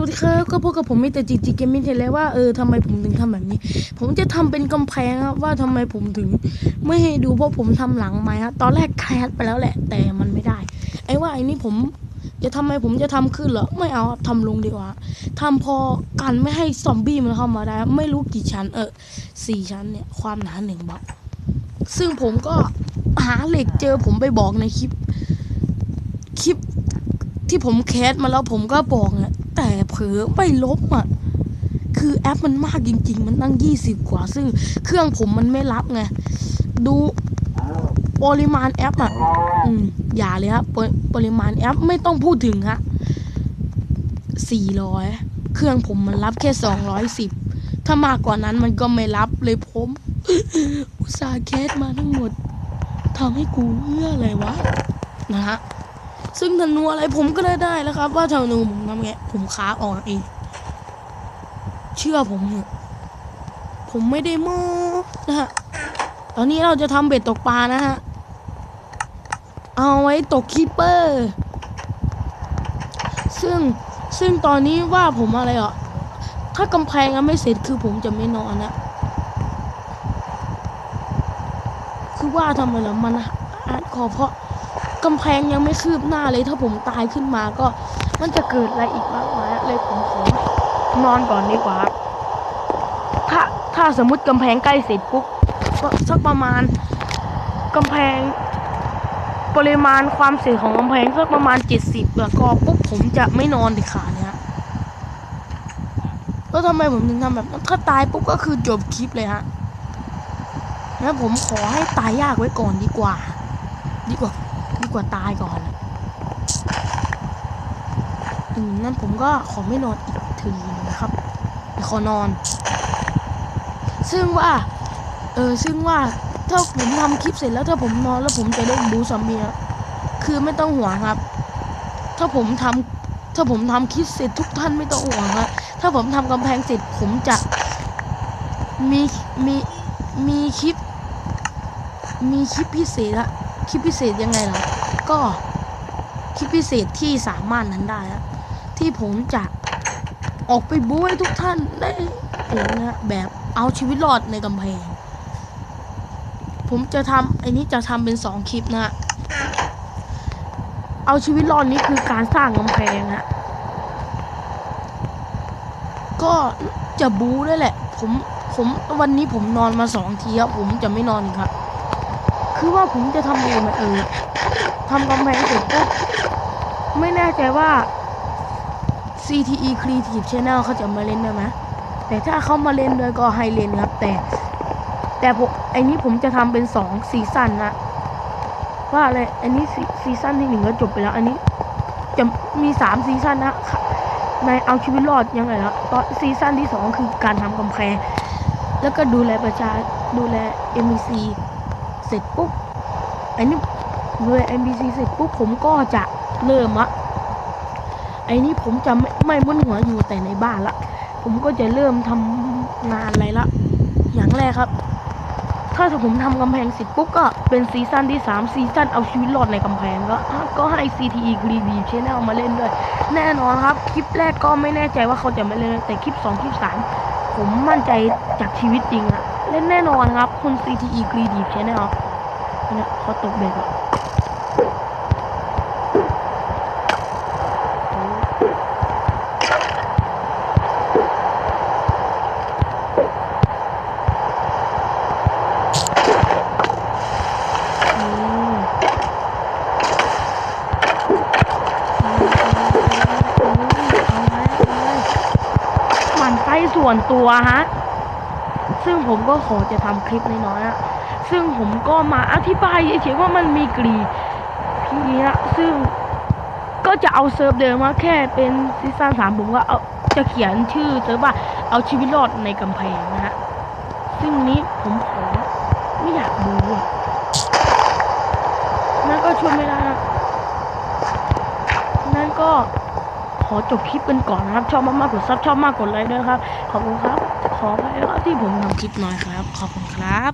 วัสดีครับก็พบกับผมมิแต่จีจีเกมมิ่งเทเลยว่าเออทำไมผมถึงทำแบบนี้ ผมจะทำเป็นกำแพงครับว่าทำไมผมถึง ไม่ให้ดูเพราะผมทำหลังไม้ครับตอนแรกแคสไปแล้วแหละ แต่มันไม่ได้ ไอ้ว่าไอ้นี่ผมจะทำไมผมจะทำขึ้นเหรอไม่เอาครับทำลงดีกว่าทำพอกันไม่ให้ซอมบี้มันเข้ามาได้ ไม่รู้กี่ชั้น เออสี่ชั้นเนี่ยความหนาหนึ่งบล็อกซึ่งผมก็หาเหล็กเจอผมไปบอกในคลิปคลิปที่ผมแคสมาแล้วผมก็บอกนะ แต่เผลอไม่ลบอะ คือแอปมันมากจริง ๆ มันตั้งยี่สิบกว่าซึ่งเครื่องผมมันไม่รับไง ดูปริมาณแอปอะ อืมอย่าเลยครับปริปริมาณแอปไม่ต้องพูดถึงฮะสี่ร้อยเครื่องผมมันรับแค่สองร้อยสิบถ้ามากกว่านั้นมันก็ไม่รับเลยผม อุตส่าห์แคสมาทั้งหมดทำให้กูเอื้ออะไรวะ นะฮะ ซึ่งธนูอะไรผมก็ได้ได้แล้วครับ ว่าธนูผมทำไงผมค้าออกเอง เชื่อผมเถอะผมไม่ได้โม้นะฮะตอนนี้เราจะทำเบ็ดตกปลานะฮะเอาไว้ตกคีเปอร์ ซึ่งซึ่งตอนนี้ว่าผมอะไรอะถ้ากำแพงยังไม่เสร็จคือผมจะไม่นอนนะคือว่าทำไมล่ะมันอาร์ตคอเพราะ กำแพงยังไม่คืบหน้าเลยถ้าผมตายขึ้นมาก็มันจะเกิดอะไรอีกมากมายเลยผมขอนอนก่อนดีกว่าถ้าถ้าสมมติกำแพงใกล้เสร็จปุ๊บสักประมาณกำแพงปริมาณความเสียของกำแพงสักประมาณเจ็ดสิบแล้วก็ปุ๊บผมจะไม่นอนเด็ดขาดเนี่ยแล้วทำไมผมถึงทำแบบนั้นถ้าตายปุ๊บก็คือจบคลิปเลยฮะงั้นผมขอให้ตายยากไว้ก่อนดีกว่า ดีกว่า กว่าตายก่อนอืมนั่นผมก็ขอไม่นอนอีกทีนะครับขอนอน ซึ่งว่าเออซึ่งว่าถ้าผมทำคลิปเสร็จแล้วถ้าผมนอนแล้วผมจะเล่นบูซอมบี้อะคือไม่ต้องห่วงครับ ถ้าผมทำถ้าผมทำคลิปเสร็จทุกท่านไม่ต้องห่วงครับถ้าผมทำกำแพงเสร็จผมจะมีมีมีคลิป มีคลิปพิเศษอะคลิปพิเศษยังไงล่ะ ก็คลิปพิเศษที่สามารถนั้นได้ที่ผมจะออกไปบู๊ให้ทุกท่านได้เห็นนะแบบเอาชีวิตรอดในกำแพง ผมจะทำไอ้นี้จะทำเป็นสองคลิปนะเอาชีวิตรอดนี้คือการสร้างกำแพงฮะก็จะบู๊ได้วยแหละ ผมผมวันนี้ผมนอนมาสองทีครับผมจะไม่นอนอีกครับ คือว่าผมจะทำเองอะเออ ทำกำแพงเสร็จปุ๊บไม่แน่ใจว่า CTE Creative Channel เขาจะมาเล่นได้ไหมแต่ถ้าเขามาเล่นด้วยก็ให้เล่นครับ แต่ แต่ผมไอ้นี้ผมจะทำเป็นสองซีซั่นนะว่าอะไรอันนี้ซีซั่นที่หนึ่งก็จบไปแล้ว อันนี้จะมีสามซีซั่นนะในเอาชีวิตรอดยังไงละตอนซีซั่นที่สองคือการทำกำแพงแล้วก็ดูแลประชาดูแล MEC เสร็จปุ๊บไอ้นี่ดู แลย MBC เสร็จปุ๊บผมก็จะเริ่มอะไอ้นี่ผมจะไม่ไม่มึนหัวอยู่แต่ในบ้านละ ผมก็จะเริ่มทำงานอะไรละ อย่างแรกครับ ถ้าผมทำกำแพงเสร็จปุ๊บก็เป็นซีซั่นที่3ซีซั่นเอาชีวิตรอดในกำแพงก็ก็ให้ CTE Creative Channel มาเล่นด้วย แน่นอนครับ คลิปแรกก็ไม่แน่ใจว่าเขาจะม่เล่นแต่คลิป2คลิป3ผมมั่นใจจากชีวิตจริงอะเล่นแน่นอนครับคุณ CTE Creative Channel เนี่ยเขาตกเบ็ดอะอืมเอาไหมเอาไหมหมันไส้ส่วนตัวฮะ ซึ่งผมก็ขอจะทำคลิปน้อยๆอะซึ่งผมก็มาอธิบายเฉยๆว่ามันมีกรีพีนะซึ่งก็จะเอาเซิร์ฟเดิมมาแค่เป็นซีซั่นสามผมก็เอาจะเขียนชื่อเซิร์ฟว่าเอาชีวิตรอดในกำแพงนะฮะ ซึ่งนี้ผมขอไม่อยากดูอะนั่นก็ช่วยไม่ได้นะนั่นก็ ขอจบคลิปกันก่อนนะครับ ชอบมากๆกดซับชอบมากกดไลค์ด้วยครับ ขอบคุณครับ ขอไปแล้วที่ผมทำคลิปน้อยครับ ขอบคุณครับ